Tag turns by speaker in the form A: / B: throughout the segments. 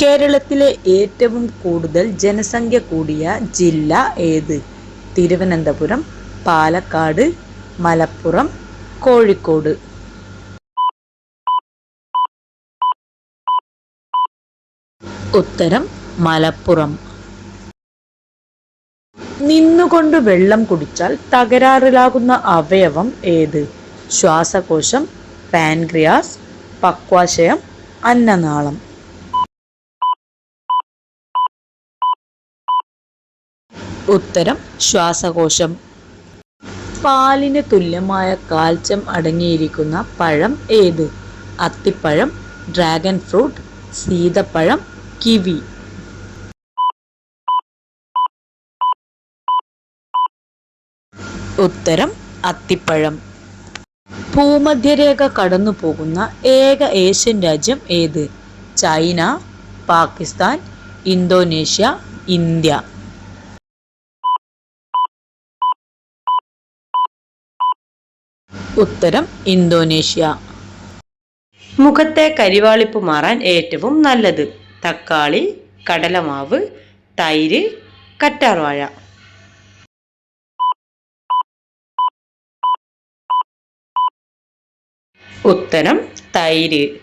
A: കേരളത്തിലെ ഏറ്റവും കൂടുതൽ ജനസംഖ്യ കൂടിയ ജില്ല ഏത്? തിരുവനന്തപുരം പാലക്കാട് മലപ്പുറം കോഴിക്കോട്. ഉത്തരം മലപ്പുറം. നിന്നുകൊണ്ട് വെള്ളം കുടിച്ചാൽ തകരാറിലാകുന്ന അവയവം ഏത്? ശ്വാസകോശം പാൻക്രിയാസ് പക്വാശയം അന്നനാളം. ഉത്തരം ശ്വാസകോശം. പാലിന് തുല്യമായ കാൽസ്യം അടങ്ങിയിരിക്കുന്ന പഴം ഏത്? അത്തിപ്പഴം ഡ്രാഗൺ ഫ്രൂട്ട് സീതപ്പഴം കിവി. ഉത്തരം അത്തിപ്പഴം. ഭൂമധ്യരേഖ കടന്നു പോകുന്ന ഏക ഏഷ്യൻ രാജ്യം ഏത്? China Pakistan Indonesia India. ഉത്തരം ഇന്തോനേഷ്യ.
B: മുഖത്തെ കരിവാളിപ്പ് മാറാൻ ഏറ്റവും നല്ലത് തക്കാളി കടലമാവ് തൈര് കറ്റാർവാഴ. ഉത്തരം തൈര്.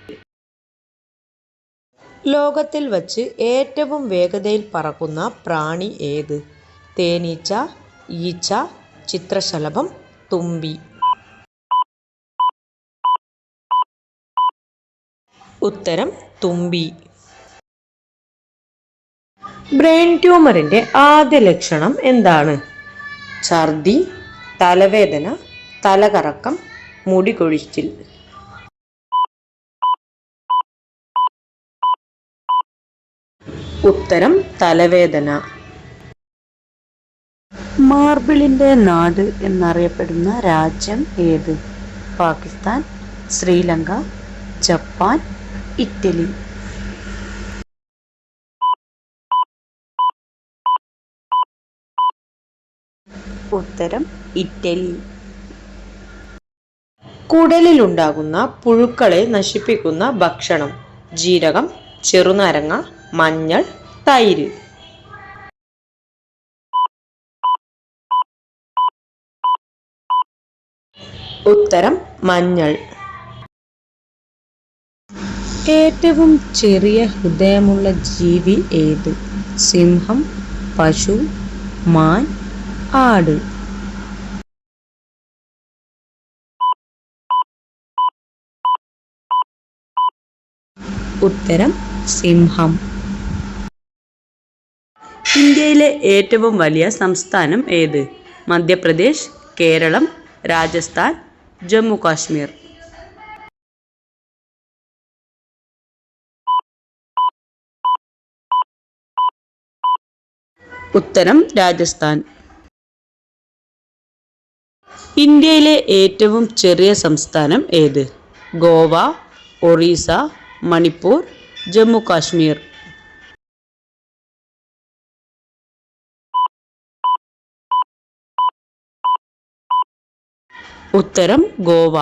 B: ലോകത്തിൽ വച്ച് ഏറ്റവും വേഗതയിൽ പറക്കുന്ന പ്രാണി ഏത്? തേനീച്ച ഈച്ച ചിത്രശലഭം തുമ്പി. ഉത്തരം തുമ്പി. ബ്രെയിൻ ട്യൂമറിന്റെ ആദ്യ ലക്ഷണം എന്താണ്? ഛർദി തലവേദന തലകറക്കം മുടി കൊഴിച്ചിൽ. ഉത്തരം തലവേദന.
A: മാർബിളിന്റെ നാട് എന്നറിയപ്പെടുന്ന രാജ്യം ഏത്? Pakistan Sri Lanka Japan Italy. ഉത്തരം ഇറ്റലി.
B: കുടലിലുണ്ടാകുന്ന പുഴുക്കളെ നശിപ്പിക്കുന്ന ഭക്ഷണം ജീരകം ചെറുനാരങ്ങ മഞ്ഞൾ തൈര്. ഉത്തരം മഞ്ഞൾ.
A: ഏറ്റവും ചെറിയ ഹൃദയമുള്ള ജീവി ഏത്? സിംഹം പശു മാൻ ആട്. ഉത്തരം സിംഹം.
B: ഇന്ത്യയിലെ ഏറ്റവും വലിയ സംസ്ഥാനം ഏത്? മധ്യപ്രദേശ് കേരളം രാജസ്ഥാൻ ജമ്മു കാശ്മീർ ഉത്തരം രാജസ്ഥാൻ. ഇന്ത്യയിലെ ഏറ്റവും ചെറിയ സംസ്ഥാനം ഏത്? ഗോവ ഒറീസ മണിപ്പൂർ ജമ്മു കാശ്മീർ. ഉത്തരം ഗോവ.